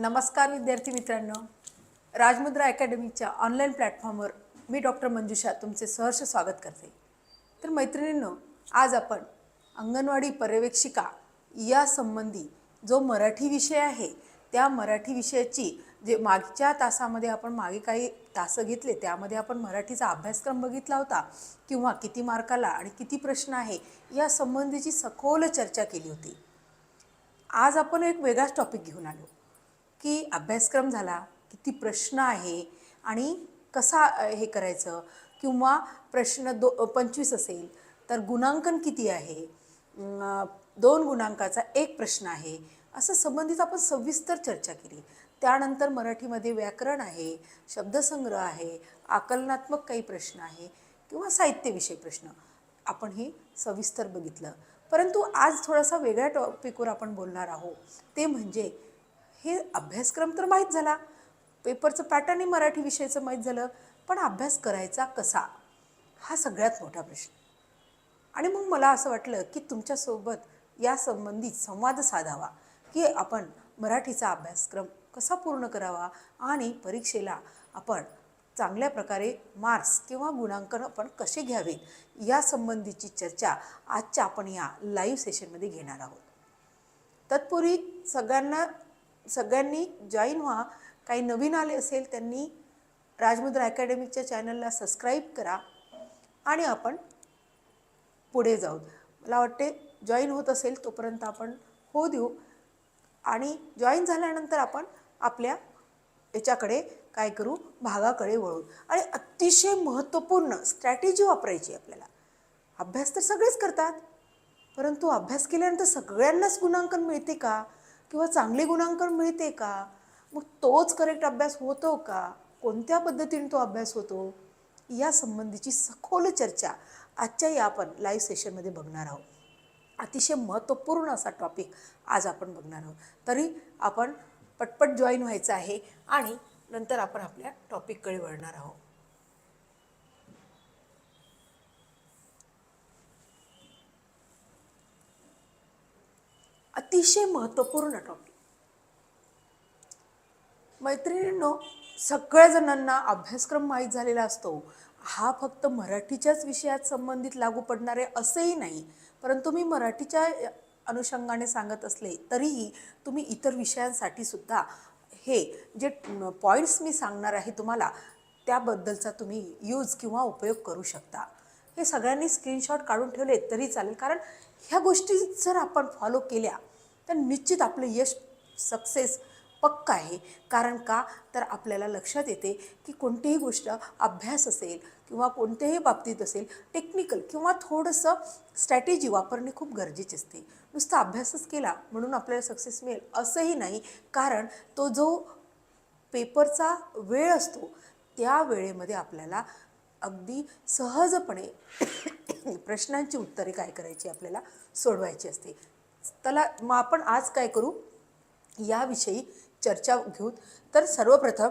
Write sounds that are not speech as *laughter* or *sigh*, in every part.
नमस्कार विद्यार्थी मित्रांनो. राजमुद्रा अकॅडमीच्या ऑनलाईन प्लॅटफॉर्मवर मी डॉक्टर मंजुषा तुमचे सहर्ष स्वागत करते. तर मैत्रिणींनो आज आपण अंगणवाडी पर्यवेक्षिका या संबंधी जो मराठी विषय आहे त्या मराठी विषयाची जे मागच्या तासामध्ये आपण मागे काही तासं घेतले त्यामध्ये आपण मराठीचा अभ्यासक्रम बघितला होता किंवा किती मार्काला आणि किती प्रश्न आहे या संबंधीची सखोल चर्चा केली होती. आज आपण एक वेगळाच टॉपिक घेऊन आलो. की अभ्यासक्रम झाला किती प्रश्न आहे आणि कसा हे करायचं? किंवा प्रश्न दो पंचवीस असेल तर गुणांकन किती आहे? दोन गुणांकाचा एक प्रश्न आहे. असं संबंधित आपण सविस्तर चर्चा केली. त्यानंतर मराठीमध्ये व्याकरण आहे शब्दसंग्रह आहे आकलनात्मक काही प्रश्न आहे किंवा साहित्यविषयी प्रश्न. आपण हे सविस्तर बघितलं. परंतु आज थोडासा वेगळ्या टॉपिकवर आपण बोलणार आहोत. ते म्हणजे हे अभ्यासक्रम तर माहीत झाला. पेपरचं पॅटर्नही मराठी विषयाचं माहीत झालं. पण अभ्यास करायचा कसा? हा सगळ्यात मोठा प्रश्न. आणि मग मला असं वाटलं की तुमच्यासोबत या संबंधित संवाद साधावा. की आपण मराठीचा अभ्यासक्रम कसा पूर्ण करावा? आणि परीक्षेला आपण चांगल्या प्रकारे मार्क्स किंवा गुणांकन आपण कसे घ्यावेत? या संबंधीची चर्चा आजच्या आपण या लाईव्ह सेशनमध्ये घेणार आहोत. तत्पूर्वी सगळ्यांना सगळ्यांनी जॉईन व्हा. काही नवीन आले असेल त्यांनी राजमुद्रा अकॅडमीच्या चॅनलला सबस्क्राईब करा आणि आपण पुढे जाऊ. मला वाटते जॉईन होत असेल तोपर्यंत आपण हो देऊ. आणि जॉईन झाल्यानंतर आपण आपल्या याच्याकडे काय करू? भागाकडे वळू. आणि अतिशय महत्त्वपूर्ण स्ट्रॅटेजी वापरायची आहे आपल्याला. अभ्यास तर सगळेच करतात. परंतु अभ्यास केल्यानंतर सगळ्यांनाच गुणांकन मिळते का? किंवा चांगले गुणांकन मिळते का? मग तोच करेक्ट अभ्यास होतो का? कोणत्या पद्धतीने तो अभ्यास होतो? या संबंधीची सखोल चर्चा आजच्या या आपण लाईव्ह सेशनमध्ये बघणार आहोत. अतिशय महत्त्वपूर्ण असा टॉपिक आज आपण बघणार आहोत. तरी आपण पटपट जॉईन व्हायचं आहे आणि नंतर आपण आपल्या टॉपिककडे वळणार आहोत. अतिशय महत्त्वपूर्ण टॉपिक मैत्रिणींनो सगळ्या जणांना अभ्यासक्रम माहीत झालेला असतो. हा फक्त मराठीच्याच विषयात संबंधित लागू पडणारे असंही नाही. परंतु मी मराठीच्या अनुषंगाने सांगत असले तरीही तुम्ही इतर विषयांसाठी सुद्धा हे जे पॉईंट्स मी सांगणार आहे तुम्हाला त्याबद्दलचा तुम्ही यूज किंवा उपयोग करू शकता. हे सगळ्यांनी स्क्रीनशॉट काढून ठेवले तरी चालेल. कारण ह्या गोष्टी जर आपण फॉलो केल्या तर निश्चित आपलं यश सक्सेस पक्का आहे. कारण का? तर आपल्याला लक्षात येते की कोणतीही गोष्ट अभ्यास असेल किंवा कोणत्याही बाबतीत असेल टेक्निकल किंवा थोडंसं स्ट्रॅटेजी वापरणे खूप गरजेचे असते. नुसता अभ्यासच केला म्हणून आपल्याला सक्सेस मिळेल असंही नाही. कारण तो जो पेपरचा वेळ असतो त्या वेळेमध्ये आपल्याला अगदी सहजपणे प्रश्नांची उत्तरे काय करायची आपल्याला सोडवायची असते. त्याला मग आपण आज काय करू? याविषयी चर्चा घेऊ तर सर्वप्रथम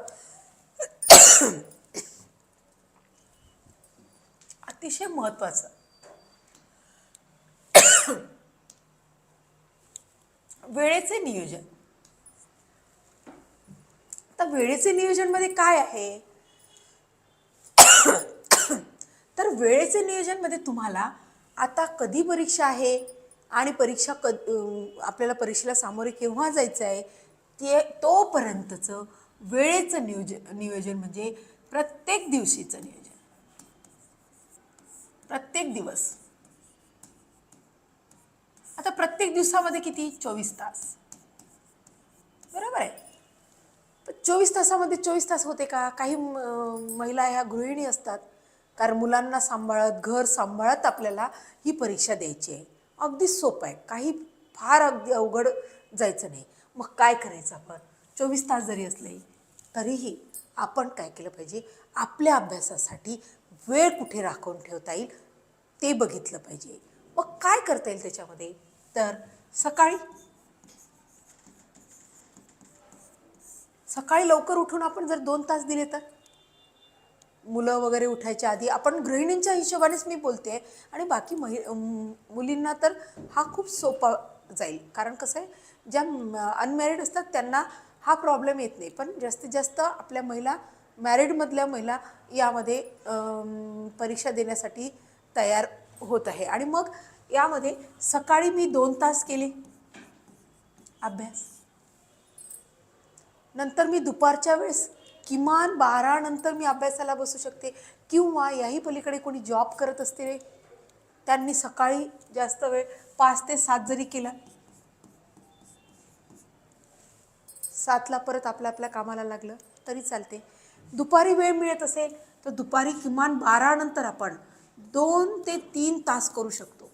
अतिशय महत्त्वाचं. वेळेचे नियोजन. आता वेळेचे नियोजनमध्ये काय आहे? तर वेळेचे नियोजनमध्ये तुम्हाला आता कधी परीक्षा आहे? आणि परीक्षा क आपल्याला परीक्षेला सामोरे केव्हा जायचं आहे ते तोपर्यंतचं वेळेचं नियोजन नियोजन म्हणजे प्रत्येक दिवशीचं नियोजन. प्रत्येक दिवस. आता प्रत्येक दिवसामध्ये किती? चोवीस तास. बरोबर आहे. चोवीस तासामध्ये चोवीस तास होते का? काही म- महिला ह्या गृहिणी असतात. कारण मुलांना सांभाळत घर सांभाळत आपल्याला ही परीक्षा द्यायची आहे. अगदी सोपं आहे. काही फार अगदी अवघड जायचं नाही. मग काय करायचं आपण? चोवीस तास जरी असले तरीही आपण काय केलं पाहिजे? आपल्या अभ्यासासाठी वेळ कुठे राखून ठेवता येईल ते बघितलं पाहिजे. मग काय करता येईल त्याच्यामध्ये? तर सकाळी सकाळी लवकर उठून आपण जर दोन तास दिले तर? मुलं वगैरे उठायच्या आधी आपण गृहिणींच्या हिशोबानेच मी बोलते आणि बाकी महि मुलींना तर हा खूप सोपा जाईल. कारण कसं आहे ज्या अनमॅरिड असतात त्यांना हा प्रॉब्लेम येत नाही. पण जास्तीत जास्त आपल्या महिला मॅरिडमधल्या महिला यामध्ये परीक्षा देण्यासाठी तयार होत आहे. आणि मग यामध्ये सकाळी मी दोन तास केले. अभ्यास. नंतर मी दुपारच्या वेळेस किमान बारा नंतर मी अभ्यासाला बसू शकते. किंवा याही पलीकडे कोणी जॉब करत असते त्यांनी सकाळी जास्त वेळ पाच ते सात जरी केला सातला परत आपल्या आपल्या कामाला लागलं तरी चालते. दुपारी वेळ मिळत असेल तर दुपारी किमान बारा नंतर आपण दोन ते तीन तास करू शकतो.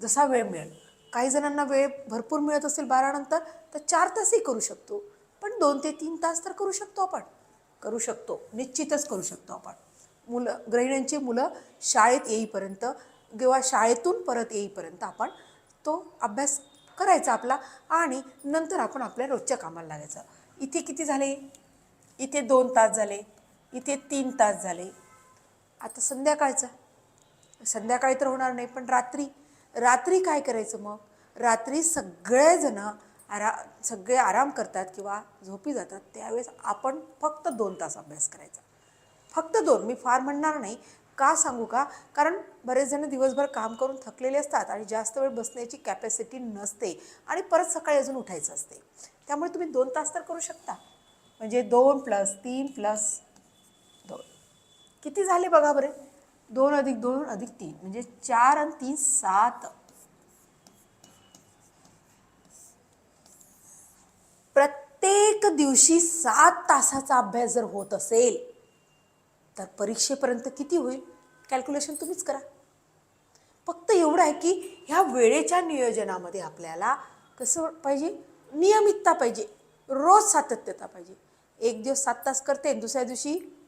जसा वेळ मिळेल. काही जणांना वेळ भरपूर मिळत असेल बारा नंतर तर चार तासही करू शकतो. पण दोन ते तीन तास तर करू शकतो आपण. करू शकतो. निश्चितच करू शकतो आपण. मुलं गृहिण्यांची मुलं शाळेत येईपर्यंत किंवा शाळेतून परत येईपर्यंत आपण तो अभ्यास करायचा आपला आणि नंतर आपण आपल्या रोजच्या कामाला लागायचं. इथे किती झाले? इथे दोन तास झाले. इथे तीन तास झाले. आता संध्याकाळचं. संध्याकाळी तर होणार नाही पण रात्री. रात्री काय करायचं मग? रात्री सगळेजणं आरा सगळे आराम करतात किंवा झोपी जातात त्यावेळेस आपण फक्त दोन तास अभ्यास करायचा. फक्त दोन मी फार म्हणणार नाही. का सांगू का? कारण बरेच जण दिवसभर काम करून थकलेले असतात आणि जास्त वेळ बसण्याची कॅपॅसिटी नसते आणि परत सकाळी अजून उठायचं असते. त्यामुळे तुम्ही दोन तास तर करू शकता. म्हणजे दोन प्लस तीन प्लस दोन. किती झाले बघा बरे? दोन अधिक दोन अधिक तीन. म्हणजे चार आणि तीन सात. प्रत्येक दिवशी सात तासाचा अभ्यास जर होत असेल तर परीक्षेपर्यंत किती होईल? कॅल्क्युलेशन तुम्हीच करा. फक्त एवढं आहे की ह्या वेळेच्या नियोजनामध्ये आपल्याला कसं पाहिजे? नियमितता पाहिजे. रोज सातत्यता पाहिजे. एक दिवस सात तास करते आणि दुसऱ्या दिवशी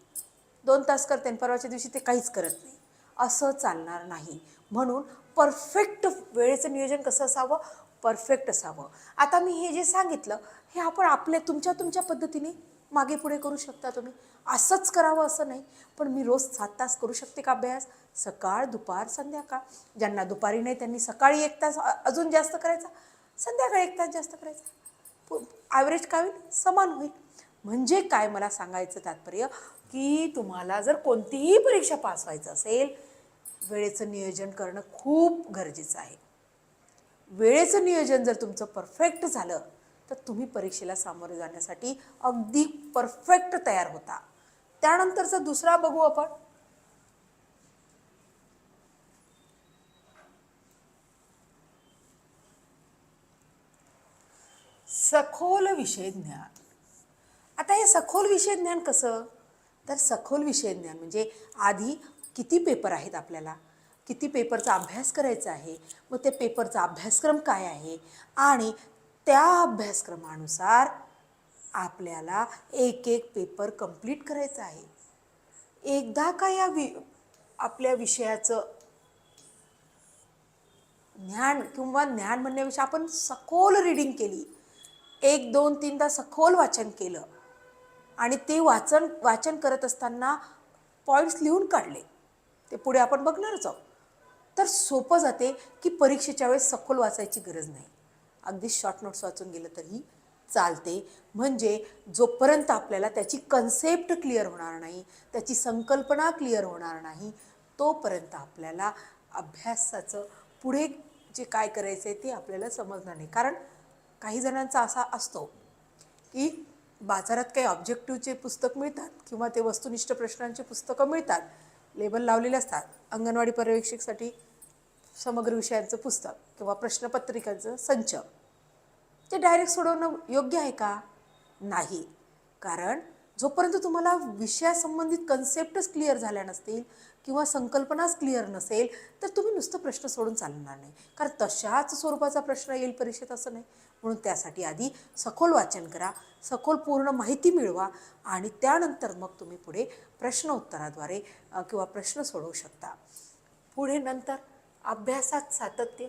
दोन तास करते आणि परवाच्या दिवशी ते काहीच करत नाही. असं चालणार नाही. म्हणून परफेक्ट वेळेचं नियोजन कसं असावं? परफेक्ट असावं. आता मी हे जे सांगितलं हे आपण आपल्या तुमच्या तुमच्या पद्धतीने मागे पुढे करू शकता तुम्ही. असंच करावं असं नाही पण मी रोज सात तास करू शकते का अभ्यास? सकाळ दुपार संध्याकाळ. ज्यांना दुपारी नाही त्यांनी सकाळी एक तास अजून जास्त करायचा संध्याकाळी एक तास जास्त करायचा. ॲव्हरेज काय होईल? समान होईल. म्हणजे काय मला सांगायचं तात्पर्य? की तुम्हाला जर कोणतीही परीक्षा पास व्हायचं असेल वेळेचं नियोजन करणं खूप गरजेचं आहे. वेळेचं नियोजन जर तुमचं परफेक्ट झालं तर तुम्ही परीक्षेला सामोरे जाण्यासाठी अगदी परफेक्ट तयार होता. त्यानंतरचा दुसरा बघू आपण. सखोल विषय ज्ञान. आता हे सखोल विषय ज्ञान कसं? तर सखोल विषय ज्ञान म्हणजे आधी किती पेपर आहेत आपल्याला? किती पेपरचा अभ्यास करायचा आहे? मग ते पेपरचा अभ्यासक्रम काय आहे? आणि त्या अभ्यासक्रमानुसार आपल्याला एक एक पेपर कंप्लीट करायचा आहे. एकदा का या वि आपल्या विषयाचं ज्ञान किंवा ज्ञान म्हणण्यापेक्षा आपण सखोल रिडिंग केली एक दोन तीनदा सखोल वाचन केलं आणि ते वाचन वाचन करत असताना पॉईंट्स लिहून काढले ते पुढे आपण बघणारच आहोत. तर सोपं जाते की परीक्षेच्या वेळेस सखोल वाचायची गरज नाही. अगदी शॉर्ट नोट्स वाचून गेलं तरी चालते. म्हणजे जोपर्यंत आपल्याला त्याची कन्सेप्ट क्लिअर होणार नाही त्याची संकल्पना क्लिअर होणार नाही तोपर्यंत आपल्याला अभ्यासाचं पुढे जे काय करायचं आहे ते आपल्याला समजणार नाही. कारण काही जणांचा असा असतो की बाजारात काही ऑब्जेक्टिव्हचे पुस्तक मिळतात किंवा ते वस्तुनिष्ठ प्रश्नांची पुस्तकं मिळतात. लेबल लावलेले असतात. अंगणवाडी पर्यवेक्षकसाठी समग्र विषयांचं पुस्तक किंवा प्रश्नपत्रिकांचं संच. ते डायरेक्ट सोडवणं योग्य आहे का? नाही. कारण जोपर्यंत तुम्हाला विषयासंबंधित कन्सेप्टच क्लिअर झाल्या नसतील किंवा संकल्पनाच क्लिअर नसेल तर तुम्ही नुसतं प्रश्न सोडून चालणार नाही. कारण तशाच स्वरूपाचा प्रश्न येईल परीक्षेत असं नाही. म्हणून त्यासाठी आधी सखोल वाचन करा सखोल पूर्ण माहिती मिळवा आणि त्यानंतर मग तुम्ही पुढे प्रश्न उत्तराद्वारे किंवा प्रश्न सोडवू शकता. पुढे नंतर अभ्यासात सातत्य.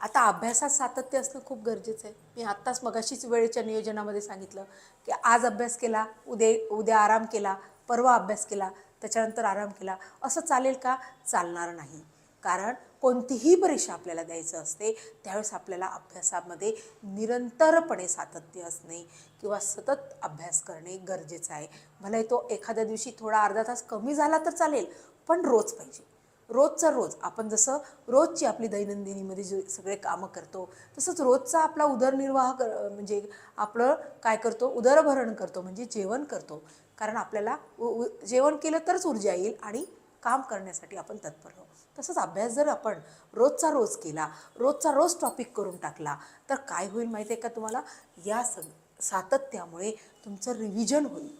आता अभ्यासात सातत्य असणं खूप गरजेचं आहे. मी आत्ताच मगाशीच वेळेच्या नियोजनामध्ये सांगितलं की आज अभ्यास केला उद्या उद्या आराम केला परवा अभ्यास केला त्याच्यानंतर आराम केला. असं चालेल का? चालणार नाही. कारण कोणतीही परीक्षा आपल्याला द्यायचं असते त्यावेळेस आपल्याला अभ्यासामध्ये निरंतरपणे सातत्य असणे किंवा सतत अभ्यास करणे गरजेचं आहे. भले तो एखाद्या दिवशी थोडा अर्धा तास कमी झाला तर चालेल पण रोज पाहिजे. रोजचा रोज. आपण जसं रोजची आपली दैनंदिनीमध्ये जे सगळे कामं करतो तसंच रोजचा आपला उदरनिर्वाह कर म्हणजे आपलं काय करतो? उदरभरण करतो म्हणजे जेवण करतो. कारण आपल्याला उ- उ- जेवण केलं तरच ऊर्जा येईल आणि काम करण्यासाठी आपण तत्पर राहू तसंच अभ्यास जर आपण रोजचा रोज केला रोजचा रोज टॉपिक करून टाकला तर काय होईल माहिती आहे का तुम्हाला? या सग सातत्यामुळे तुमचं रिव्हिजन होईल.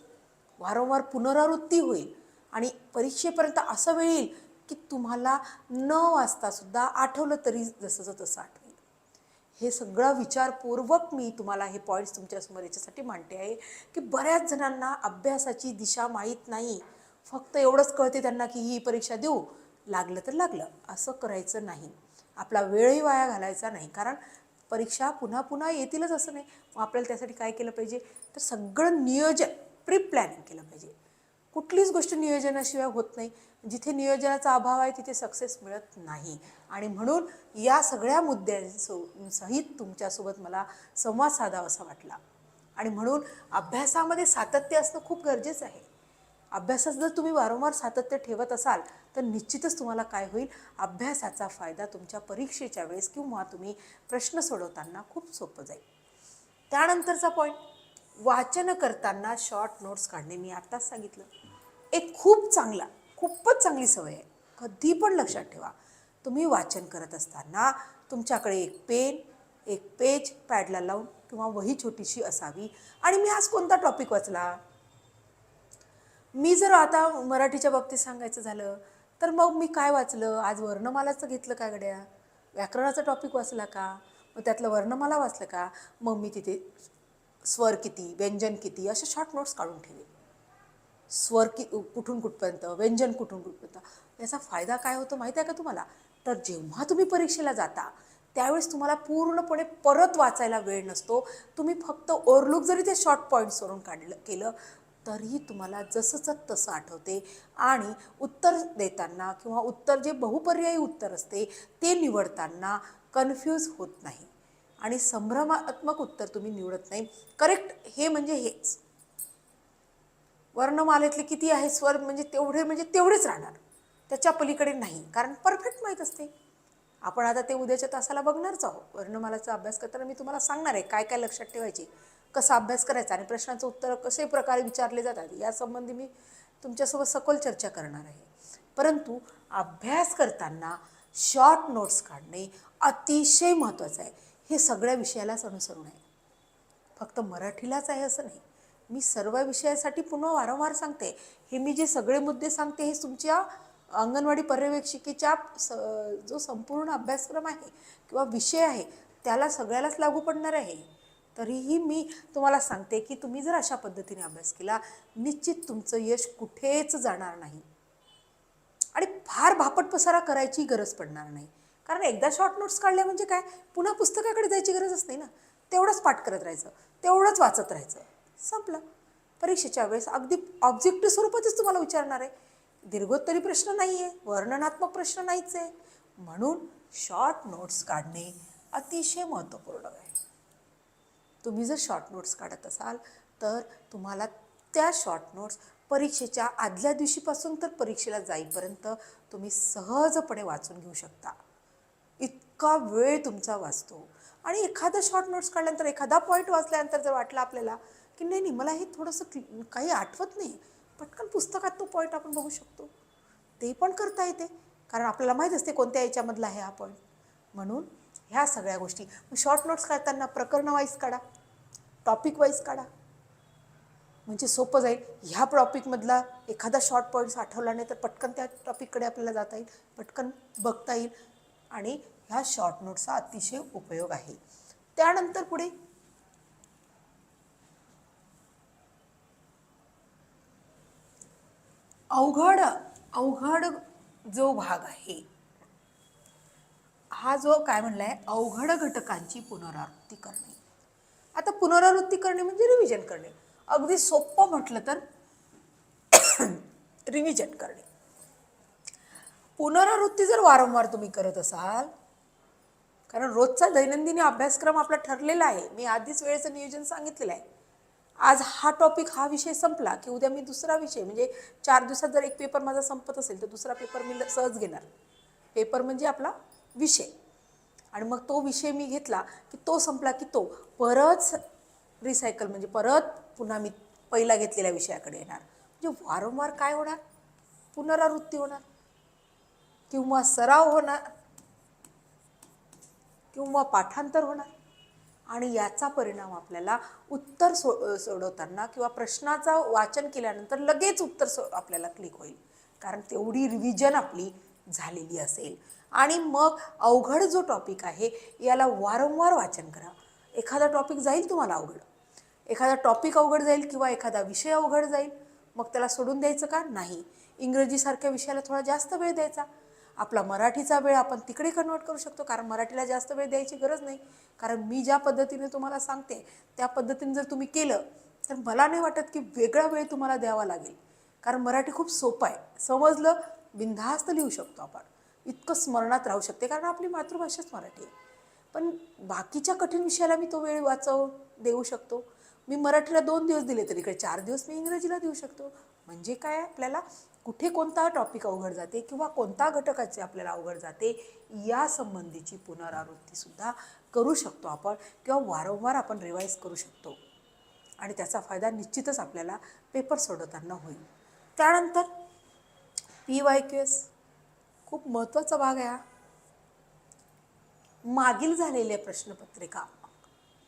वारंवार पुनरावृत्ती होईल आणि परीक्षेपर्यंत असं वेळ येईल की तुम्हाला न वाचतासुद्धा आठवलं तरी जसंचं तसं आठवेल. हे सगळं विचारपूर्वक मी तुम्हाला हे पॉईंट्स तुमच्यासमोर याच्यासाठी मांडते आहे की बऱ्याच जणांना अभ्यासाची दिशा माहीत नाही. फक्त एवढंच कळते त्यांना की ही परीक्षा देऊ. लागलं तर लागलं. असं करायचं नाही. आपला वेळही वाया घालायचा नाही. कारण परीक्षा पुन्हा पुन्हा येतीलच असं नाही. मग आपल्याला त्यासाठी काय केलं पाहिजे? तर सगळं नियोजन प्री प्लॅनिंग केलं पाहिजे. कुठलीच गोष्ट नियोजनाशिवाय होत नाही. जिथे नियोजनाचा अभाव आहे तिथे सक्सेस मिळत नाही. आणि म्हणून या सगळ्या मुद्द्यांसो सहित तुमच्यासोबत मला संवाद साधावासा वाटला. आणि म्हणून अभ्यासामध्ये सातत्य असणं खूप गरजेचं आहे. अभ्यासात जर तुम्ही वारंवार सातत्य ठेवत असाल तर निश्चितच तुम्हाला काय होईल? अभ्यासाचा फायदा तुमच्या परीक्षेच्या वेळेस किंवा तुम्ही प्रश्न सोडवताना खूप सोपं जाईल. त्यानंतरचा पॉईंट वाचन करताना शॉर्ट नोट्स काढणे. मी आत्ताच सांगितलं. एक खूप चांगला खूपच चांगली सवय आहे. कधी पण लक्षात ठेवा. तुम्ही वाचन करत असताना तुमच्याकडे एक पेन एक पेज पॅडला लावून किंवा वही छोटीशी असावी. आणि मी आज कोणता टॉपिक वाचला? मी जर आता मराठीच्या बाबतीत सांगायचं झालं तर मग मी काय वाचलं? आज वर्णमालाचं घेतलं का गड्या? व्याकरणाचा टॉपिक वाचला का? मग त्यातलं वर्णमाला वाचलं का? मग मी तिथे स्वर किती व्यंजन किती असे शॉर्ट नोट्स काढून ठेवे स्वर कि कुठून कुठपर्यंत व्यंजन कुठून कुठपर्यंत याचा फायदा काय होतो माहीत आहे का तुम्हाला? तर जेव्हा तुम्ही परीक्षेला जाता त्यावेळेस तुम्हाला पूर्णपणे परत वाचायला वेळ नसतो. तुम्ही फक्त ओरलूक जरी ते शॉर्ट पॉईंट्सवरून काढलं केलं तरीही तुम्हाला जसंच तसं आठवते. आणि उत्तर देताना किंवा उत्तर जे बहुपर्यायी उत्तर असते ते निवडताना कन्फ्यूज होत नाही. आणि संभ्रमात्मक उत्तर तुम्ही निवडत नाही. करेक्ट हे म्हणजे हेच. वर्णमालेतले किती आहे स्वर? म्हणजे तेवढे म्हणजे तेवढेच राहणार. त्याच्या पलीकडे नाही. कारण परफेक्ट माहीत असते. आपण आता ते उद्याच्या तासाला बघणारच आहोत. वर्णमालाचा अभ्यास करताना मी तुम्हाला सांगणार आहे काय काय लक्षात ठेवायचे कसा अभ्यास करायचा आणि प्रश्नाचं उत्तर कसे प्रकारे विचारले जातात यासंबंधी मी तुमच्यासोबत सखोल चर्चा करणार आहे. परंतु अभ्यास करताना शॉर्ट नोट्स काढणे अतिशय महत्त्वाचं आहे. हे सगळ्या विषयालाच अनुसरून आहे. फक्त मराठीलाच आहे असं नाही. मी सर्व विषयासाठी पुन्हा वारंवार सांगते. हे मी जे सगळे मुद्दे सांगते हे तुमच्या अंगणवाडी पर्यवेक्षिकेच्या स जो संपूर्ण अभ्यासक्रम आहे किंवा विषय आहे त्याला सगळ्यालाच लागू पडणार आहे. तरीही मी तुम्हाला सांगते की तुम्ही जर अशा पद्धतीने अभ्यास केला निश्चित तुमचं यश कुठेच जाणार नाही. आणि फार भापट पसारा करायची गरज पडणार नाही. कारण एकदा शॉर्ट नोट्स काढल्या म्हणजे काय? पुन्हा पुस्तकाकडे जायची गरजच नाही ना. तेवढंच पाठ करत राहायचं. तेवढंच वाचत राहायचं. संपलं. परीक्षेच्या वेळेस अगदी ऑब्जेक्टिव्ह स्वरूपातच तुम्हाला विचारणार आहे. दीर्घोत्तरी प्रश्न नाही आहे वर्णनात्मक प्रश्न नाहीच आहे. म्हणून शॉर्ट नोट्स काढणे अतिशय महत्त्वपूर्ण आहे. तुम्ही जर शॉर्ट नोट्स काढत असाल तर तुम्हाला त्या शॉर्ट नोट्स परीक्षेच्या आदल्या दिवशीपासून तर परीक्षेला जाईपर्यंत तुम्ही सहजपणे वाचून घेऊ शकता. इतका वेळ तुमचा वाचतो. आणि एखादा शॉर्ट नोट्स काढल्यानंतर एखादा पॉईंट वाचल्यानंतर जर वाटलं आपल्याला की नाही नाही मला हे थोडंसं काही आठवत नाही पटकन पुस्तकात तो पॉईंट आपण बघू शकतो. ते पण करता येते. कारण आपल्याला माहीत असते कोणत्या याच्यामधला आहे हा पॉईंट म्हणून ह्या सगळ्या गोष्टी. शॉर्ट नोट्स काढताना प्रकरण वाईज काढा. टॉपिक वाईज काढा. म्हणजे सोपं जाईल. ह्या टॉपिकमधला एखादा शॉर्ट पॉईंट्स आठवला नाही तर पटकन त्या टॉपिककडे आपल्याला जाता येईल. पटकन बघता येईल. आणि ह्या शॉर्ट नोट्सचा अतिशय उपयोग आहे. त्यानंतर पुढे. अवघड अवघड जो भाग आहे हा जो काय म्हणलाय? अवघड घटकांची पुनरावृत्ती करणे. आता पुनरावृत्ती करणे म्हणजे रिव्हिजन करणे. अगदी सोपं म्हटलं तर *coughs* रिव्हिजन करणे. पुनरावृत्ती जर वारंवार तुम्ही करत असाल कारण रोजचा दैनंदिनी अभ्यासक्रम आपला ठरलेला आहे. मी आधीच वेळेचं नियोजन सांगितलेलं आहे. आज हा टॉपिक हा विषय संपला की उद्या मी दुसरा विषय म्हणजे चार दिवसात जर एक पेपर माझा संपत असेल तर दुसरा पेपर मी सहज घेणार. पेपर म्हणजे आपला विषय. आणि मग तो विषय मी घेतला की तो संपला की तो परत रिसायकल म्हणजे परत पुन्हा मी पहिला घेतलेल्या विषयाकडे येणार. म्हणजे वारंवार काय होणार? पुनरावृत्ती होणार. किंवा सराव होणार. किंवा पाठांतर होणार? आणि याचा परिणाम आपल्याला उत्तर सो सोडवताना किंवा प्रश्नाचा वाचन केल्यानंतर लगेच उत्तर सो आपल्याला क्लिक होईल. कारण तेवढी रिव्हिजन आपली झालेली असेल. आणि मग अवघड जो टॉपिक आहे याला वारंवार वाचन करा. एखादा टॉपिक जाईल तुम्हाला अवघड. एखादा टॉपिक अवघड जाईल किंवा एखादा विषय अवघड जाईल मग त्याला सोडून द्यायचं का? नाही. इंग्रजीसारख्या विषयाला थोडा जास्त वेळ द्यायचा. आपला मराठीचा वेळ आपण तिकडे कन्वर्ट करू शकतो. कारण मराठीला जास्त वेळ द्यायची गरज नाही. कारण मी ज्या पद्धतीने तुम्हाला सांगते त्या पद्धतीने जर तुम्ही केलं तर मला नाही वाटत की वेगळा वेळ तुम्हाला द्यावा लागेल. कारण मराठी खूप सोपं आहे. समजलं? बिनधास्त लिहू शकतो आपण. इतकं स्मरणात राहू शकते. कारण आपली मातृभाषाच मराठी आहे. पण बाकीच्या कठीण विषयाला मी तो वेळ वाचव देऊ शकतो. मी मराठीला दोन दिवस दिले तर इकडे चार दिवस मी इंग्रजीला देऊ शकतो. म्हणजे काय? आपल्याला कुठे कोणता टॉपिक अवघड जाते किंवा कोणता घटकाचे आपल्याला अवघड जाते या संबंधीची पुनरावृत्तीसुद्धा करू शकतो आपण किंवा वारंवार आपण रिवाईज करू शकतो. आणि त्याचा फायदा निश्चितच आपल्याला पेपर सोडवताना होईल. त्यानंतर पी वाय क्यू एस खूप महत्त्वाचा भाग आहे हा. मागील झालेल्या प्रश्नपत्रिका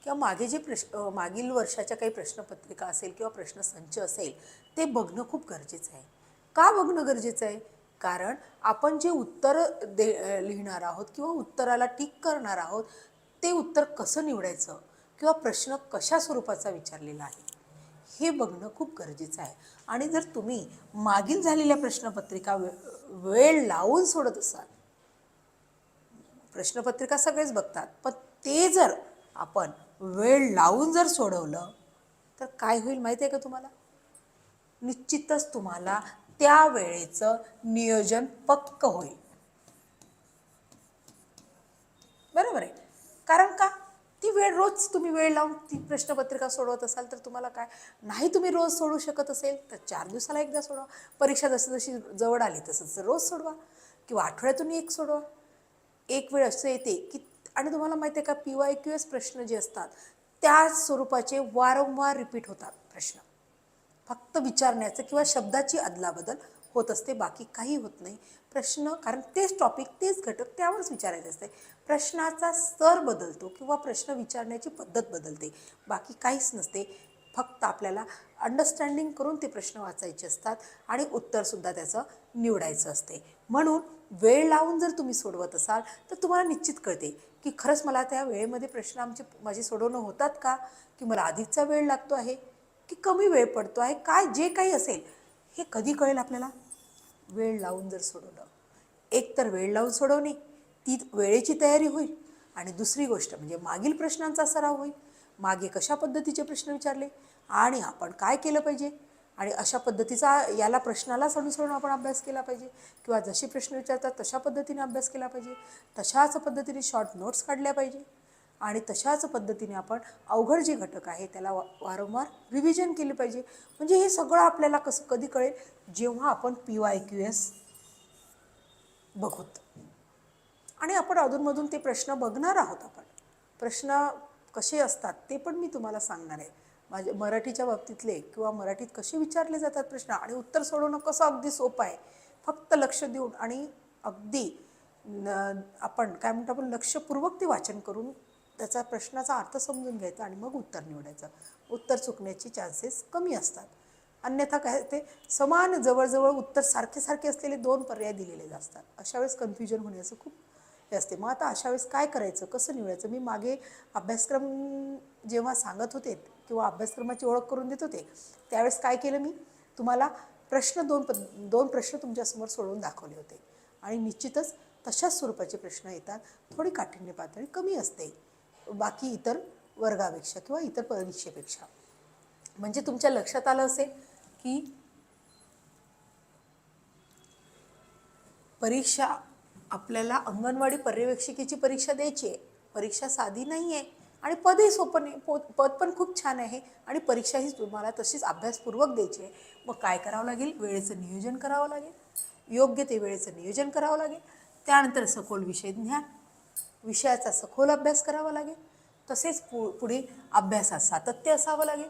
किंवा मागे जे प्रश मागील वर्षाच्या काही प्रश्नपत्रिका असेल किंवा प्रश्नसंच असेल ते बघणं खूप गरजेचं आहे. का बघणं गरजेचं आहे? कारण आपण जे उत्तर दे लिहिणार आहोत किंवा उत्तराला टिक करणार आहोत ते उत्तर कसं निवडायचं किंवा प्रश्न कशा स्वरूपाचा विचारलेला आहे हे बघणं खूप गरजेचं आहे. आणि जर तुम्ही मागील झालेल्या प्रश्नपत्रिका वे वेळ लावून सोडत असाल प्रश्नपत्रिका सगळेच बघतात पण ते जर आपण वेळ लावून जर सोडवलं तर काय होईल माहिती आहे का तुम्हाला? निश्चितच तुम्हाला त्या वेळेचं नियोजन पक्क होईल. बरोबर आहे. कारण का? ती वेळ रोज तुम्ही वेळ लावून ती प्रश्नपत्रिका सोडवत असाल तर तुम्हाला काय? नाही तुम्ही रोज सोडू शकत असेल तर चार दिवसाला एकदा सोडवा. परीक्षा जशी जशी जवळ आली तसं तसं रोज सोडवा. किंवा आठवड्यातून एक सोडवा. एक वेळ असं येते की आणि तुम्हाला माहिती आहे का? पी वाय क्यू एस प्रश्न जे असतात त्या स्वरूपाचे वारंवार रिपीट होतात प्रश्न. फक्त विचारण्याचं किंवा शब्दाची अदलाबदल होत असते बाकी काही होत नाही. प्रश्न कारण तेच टॉपिक तेच घटक त्यावरच विचारायचे असते. प्रश्नाचा स्तर बदलतो किंवा प्रश्न विचारण्याची पद्धत बदलते. बाकी काहीच नसते. फक्त आपल्याला अंडरस्टँडिंग करून ते प्रश्न वाचायचे असतात आणि उत्तरसुद्धा त्याचं निवडायचं असते. म्हणून वेळ लावून जर तुम्ही सोडवत असाल तर तुम्हाला निश्चित कळते की खरंच मला त्या वेळेमध्ये प्रश्न आमचे माझे सोडवणं होतात का? की मला आधीचा वेळ लागतो आहे? की कमी वेळ पडतो आहे काय जे काही असेल हे कधी कळेल आपल्याला? वेळ लावून जर सोडवलं. एक तर वेळ लावून सोडवणे ती वेळेची तयारी होईल. आणि दुसरी गोष्ट म्हणजे मागील प्रश्नांचा सराव होईल. मागे कशा पद्धतीचे प्रश्न विचारले आणि आपण काय केलं पाहिजे? आणि अशा पद्धतीचा याला प्रश्नालाच अनुसरून आपण अभ्यास केला पाहिजे. किंवा जसे प्रश्न विचारतात तशा पद्धतीने अभ्यास केला पाहिजे. तशाच पद्धतीने शॉर्ट नोट्स काढल्या पाहिजे. आणि तशाच पद्धतीने आपण अवघड जे घटक आहे त्याला वारंवार रिव्हिजन केले पाहिजे. म्हणजे हे सगळं आपल्याला कसं कधी कळेल? जेव्हा आपण पी वाय क्यू एस बघूत. आणि आपण अधूनमधून ते प्रश्न बघणार आहोत आपण. प्रश्न कसे असतात ते पण मी तुम्हाला सांगणार आहे. माझे मराठीच्या बाबतीतले किंवा मराठीत कसे विचारले जातात प्रश्न आणि उत्तर सोडवणं कसं अगदी सोपं आहे फक्त लक्ष देऊन आणि अगदी आपण काय म्हणतो आपण लक्षपूर्वक ते वाचन करून त्याचा प्रश्नाचा अर्थ समजून घ्यायचा आणि मग उत्तर निवडायचं. उत्तर चुकण्याची चान्सेस कमी असतात. अन्यथा काय ते समान जवळजवळ उत्तर सारखे सारखे असलेले दोन पर्याय दिलेले असतात. अशा वेळेस कन्फ्युजन होण्याचं खूप हे असते. मग आता अशा वेळेस काय करायचं? कसं निवडायचं? मी मागे अभ्यासक्रम जेव्हा सांगत होते किंवा अभ्यासक्रमाची ओळख करून देत होते त्यावेळेस काय केलं मी? तुम्हाला प्रश्न दोन प दोन प्रश्न तुमच्यासमोर सोडवून दाखवले होते. आणि निश्चितच तशाच स्वरूपाचे प्रश्न येतात. थोडी काठिण्य पातळी कमी असते. बाकी इतर वर्गापेक्षा किंवा इतर परीक्षेपेक्षा. म्हणजे तुमच्या लक्षात आलं असेल की परीक्षा आपल्याला अंगणवाडी पर्यवेक्षिकेची परीक्षा द्यायची आहे. परीक्षा साधी नाही आहे आणि पदही सोपं नाही. पो पद पण खूप छान आहे आणि परीक्षा ही तुम्हाला तशीच अभ्यासपूर्वक द्यायची आहे. मग काय करावं लागेल? वेळेचं नियोजन करावं लागेल. योग्य ते वेळेचं नियोजन करावं लागेल. त्यानंतर सखोल विषय ज्ञान विषयाचा सखोल अभ्यास करावा लागेल. तसेच पु पुढे अभ्यासात सातत्य असावं लागेल.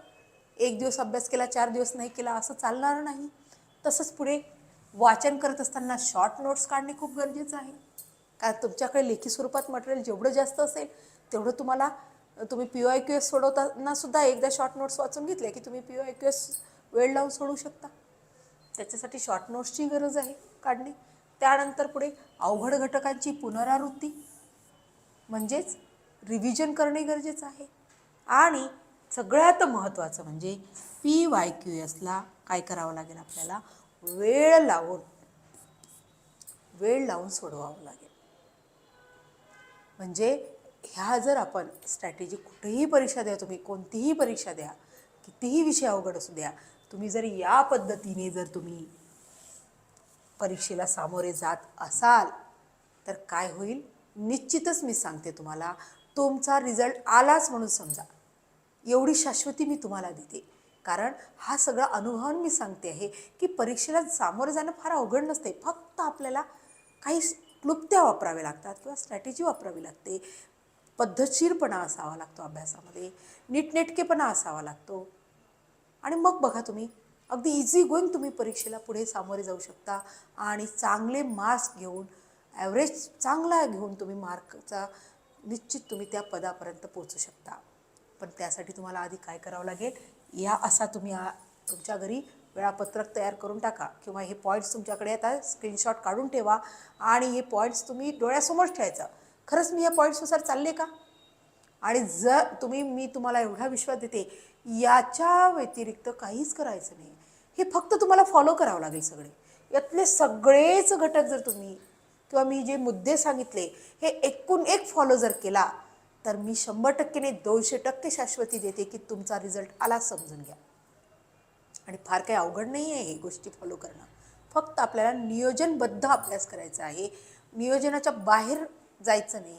एक दिवस अभ्यास केला चार दिवस नाही केला असं चालणार नाही. तसंच पुढे वाचन करत असताना शॉर्ट नोट्स काढणे खूप गरजेचं आहे. कारण तुमच्याकडे लेखी स्वरूपात मटेरियल जेवढं जास्त असेल तेवढं तुम्हाला तुम्ही P O I Q S सोडवताना सुद्धा एकदा शॉर्ट नोट्स वाचून घेतले की तुम्ही P O I Q S वेळ लावून सोडवू शकता. त्याच्यासाठी शॉर्ट नोट्सची गरज आहे काढणे. त्यानंतर पुढे अवघड घटकांची पुनरावृत्ती. म्हणजेच रिव्हिजन करणे गरजेचं आहे. आणि सगळ्यात महत्त्वाचं म्हणजे पी वाय क्यू एसला काय करावं लागेल आपल्याला? वेळ लावून वेळ लावून सोडवावं लागेल. म्हणजे ह्या जर आपण स्ट्रॅटेजी कुठेही परीक्षा द्या तुम्ही कोणतीही परीक्षा द्या कितीही विषय अवघड असू द्या तुम्ही जर या पद्धतीने जर तुम्ही परीक्षेला सामोरे जात असाल तर काय होईल? निश्चितच मी सांगते तुम्हाला तुमचा रिझल्ट आलाच म्हणून समजा. एवढी शाश्वती मी तुम्हाला देते. कारण हा सगळा अनुभव मी सांगते आहे की परीक्षेला सामोरं जाणं फार अवघड नसते. फक्त आपल्याला काही क्लुप्त्या वापराव्या लागतात किंवा स्ट्रॅटेजी वापरावी लागते. पद्धतशीरपणा असावा लागतो अभ्यासामध्ये. नीटनेटकेपणा असावा लागतो. आणि मग बघा तुम्ही अगदी इझी गोईंग तुम्ही परीक्षेला पुढे सामोरे जाऊ शकता आणि चांगले मार्क्स घेऊन ॲव्हरेज चांगला घेऊन तुम्ही मार्कचा निश्चित तुम्ही त्या पदापर्यंत पोचू शकता. पण त्यासाठी तुम्हाला आधी काय करावं लागेल? या असा तुम्ही आ- तुमच्या घरी वेळापत्रक तयार करून टाका. किंवा हे पॉईंट्स तुमच्याकडे आता स्क्रीनशॉट काढून ठेवा आणि हे पॉईंट्स तुम्ही डोळ्यासमोर ठेवायचं. खरंच मी या पॉईंट्सनुसार चालले का? आणि जर तुम्ही मी तुम्हाला एवढा विश्वास देते याच्या व्यतिरिक्त काहीच करायचं नाही. हे फक्त तुम्हाला फॉलो करावं लागेल सगळे. यातले सगळेच घटक जर तुम्ही किंवा मी जे मुद्दे सांगितले हे एकूण एक फॉलो जर केला तर मी शंभर टक्केने दोनशे टक्के शाश्वती देते की तुमचा रिझल्ट आला समजून घ्या. आणि फार काही अवघड नाही आहे हे गोष्टी फॉलो करणं. फक्त आपल्याला नियोजनबद्ध अभ्यास करायचा आहे. नियोजनाच्या बाहेर जायचं नाही.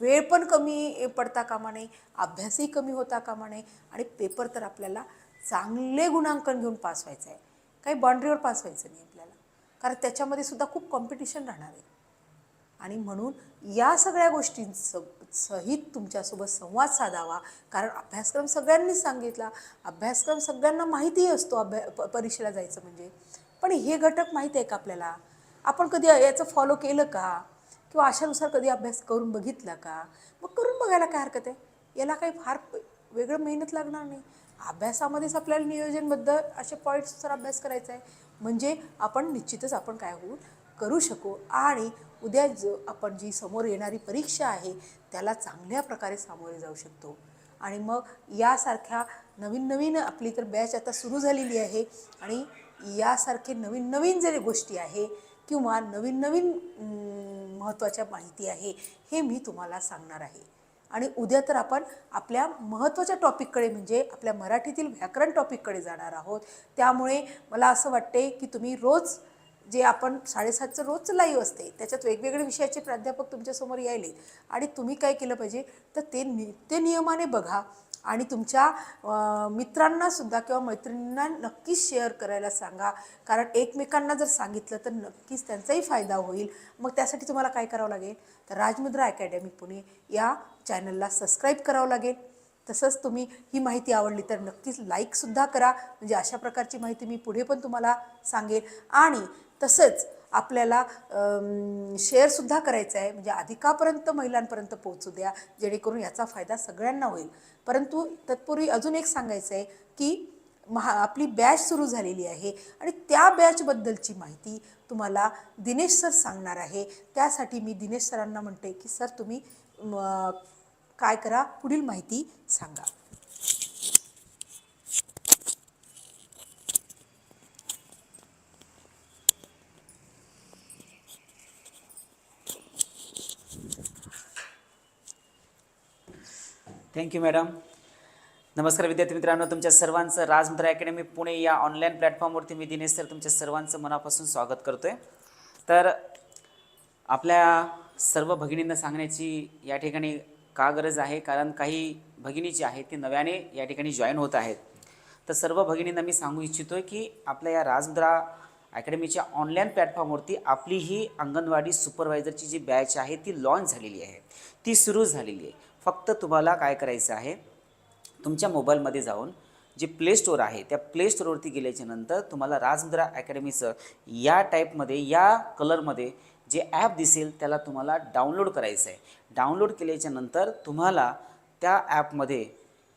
वेळ पण कमी पडता कामा नये अभ्यासही कमी होता कामा नये आणि पेपर तर आपल्याला चांगले गुणांकन घेऊन पास व्हायचं आहे. काही बाउंड्रीवर पास व्हायचं नाही आपल्याला. कारण त्याच्यामध्ये सुद्धा खूप कॉम्पिटिशन राहणार आहे. आणि म्हणून या सगळ्या गोष्टींस सहित तुमच्यासोबत संवाद साधावा. कारण अभ्यासक्रम सगळ्यांनी सांगितला. अभ्यासक्रम सगळ्यांना माहिती असतो अभ्या प- परीक्षेला जायचं म्हणजे. पण हे घटक माहीत आहे का आपल्याला? आपण कधी याचं फॉलो केलं का? किंवा अशानुसार कधी अभ्यास करून बघितला का? मग करून बघायला काय हरकत आहे? याला काही फार वेगळं मेहनत लागणार नाही. अभ्यासामध्येच आपल्याला नियोजनबद्ध असे पॉईंट्सनुसार अभ्यास करायचा आहे. म्हणजे आपण निश्चितच आपण काय होऊ करू शकू आणि उद्या जो आपण जी समोर येणारी परीक्षा आहे त्याला चांगल्या प्रकारे सामोरे जाऊ शकतो. आणि मग यासारख्या नवीन नवीन आपली तर बॅच आता सुरू झालेली आहे आणि यासारखे नवीन नवीन जरी गोष्टी आहे किंवा नवीन नवीन महत्त्वाच्या माहिती आहे हे मी तुम्हाला सांगणार आहे. आणि उद्या तर आपण आपल्या महत्त्वाच्या टॉपिककडे म्हणजे आपल्या मराठीतील व्याकरण टॉपिककडे जाणार आहोत. त्यामुळे मला असं वाटते की तुम्ही रोज जे आपण साडेसातचं रोजचं लाईव्ह असते त्याच्यात वेगवेगळ्या विषयाचे प्राध्यापक तुमच्यासमोर यायले आणि तुम्ही काय केलं पाहिजे? तर ते नि ते नियमाने बघा आणि तुमच्या मित्रांनासुद्धा किंवा मैत्रिणींना नक्कीच शेअर करायला सांगा. कारण एकमेकांना जर सांगितलं तर नक्कीच त्यांचाही फायदा होईल. मग त्यासाठी तुम्हाला काय करावं लागेल? तर राजमुद्रा अकॅडमी पुणे. या चॅनलला सबस्क्राईब करावं लागेल. तसंच तुम्ही ही माहिती आवडली तर नक्कीच लाईकसुद्धा करा. म्हणजे अशा प्रकारची माहिती मी पुढे पण तुम्हाला सांगेल आणि तसंच आपल्याला शेअरसुद्धा करायचं आहे. म्हणजे अधिकापर्यंत महिलांपर्यंत पोहोचू द्या. जेणेकरून याचा फायदा सगळ्यांना होईल. परंतु तत्पूर्वी अजून एक सांगायचं आहे की महा आपली बॅच सुरू झालेली आहे. आणि त्या बॅचबद्दलची माहिती तुम्हाला दिनेश सर सांगणार आहे. त्यासाठी मी दिनेश सरांना म्हणते की सर तुम्ही काय करा? पुढील माहिती सांगा. थँक्यू मॅडम नमस्कार विद्यार्थी मित्रांनो तुमच्या सर्वांचं राजमुद्रा अकॅडमी पुणे या ऑनलाईन प्लॅटफॉर्मवरती मी दिनेश सर तुमच्या सर्वांचं मनापासून स्वागत करतो आहे तर आपल्या सर्व भगिनींना सांगण्याची या ठिकाणी का गरज आहे? कारण काही भगिनी जी आहेत ते नव्याने या ठिकाणी जॉईन होत आहेत. तर सर्व भगिनींना मी सांगू इच्छितो आहे की आपल्या या राजमुद्रा अकॅडमीच्या ऑनलाईन प्लॅटफॉर्मवरती आपली ही अंगणवाडी सुपरवायझरची जी बॅच आहे ती लॉन्च झालेली आहे. ती सुरू झालेली आहे. फक्त तुम्हाला काय करायचं आहे तुमच्या मोबाईलमध्ये जाऊन जे प्ले स्टोअर आहे त्या प्ले स्टोअरवरती गेल्याच्यानंतर तुम्हाला राजमुद्रा अकॅडमीचं या टाईपमध्ये या कलरमध्ये जे ॲप दिसेल त्याला तुम्हाला डाउनलोड करायचं आहे. डाउनलोड केल्याच्यानंतर तुम्हाला त्या ॲपमध्ये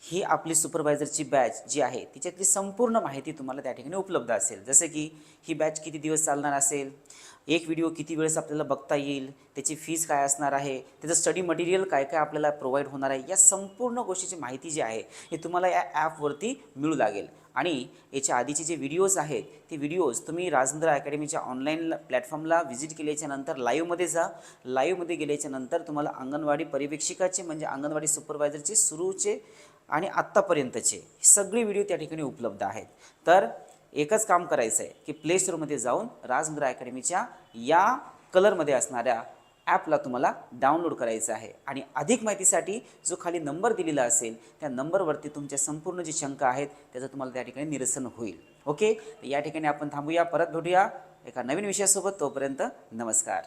ही आपली सुपरवायझरची बॅच जी आहे तिच्यातली संपूर्ण माहिती तुम्हाला त्या ठिकाणी उपलब्ध असेल. जसं की ही बॅच किती दिवस चालणार असेल? एक व्हिडिओ किती वेळेस आपल्याला बघता येईल त्याची फीज काय असणार आहे त्याचं स्टडी मटेरियल काय काय आपल्याला प्रोव्हाइड होणार आहे या संपूर्ण गोष्टीची माहिती जी आहे हे तुम्हाला या ॲपवरती मिळू लागेल. आणि याच्या आधीचे जे व्हिडिओज आहेत ते व्हिडिओज तुम्ही राजेंद्र अकॅडमीच्या ऑनलाईन प्लॅटफॉर्मला व्हिजिट केल्याच्यानंतर लाईव्हमध्ये जा. लाईव्हमध्ये गेल्याच्यानंतर तुम्हाला अंगणवाडी पर्यवेक्षिकाचे म्हणजे अंगणवाडी सुपरवायझरचे सुरूचे आणि आत्तापर्यंतचे सगळे व्हिडिओ त्या ठिकाणी उपलब्ध आहेत. तर एकच काम करायचं आहे की प्ले स्टोअरमध्ये जाऊन राजमुद्रा अकॅडमीच्या या कलरमध्ये असणाऱ्या ॲपला तुम्हाला डाउनलोड करायचं आहे. आणि अधिक माहितीसाठी जो खाली नंबर दिलेला असेल त्या नंबरवरती तुमच्या संपूर्ण जी शंका आहेत त्याचं तुम्हाला त्या ठिकाणी निरसन होईल. ओके या ठिकाणी आपण थांबूया परत भेटूया एका नवीन विषयासोबत. तोपर्यंत नमस्कार.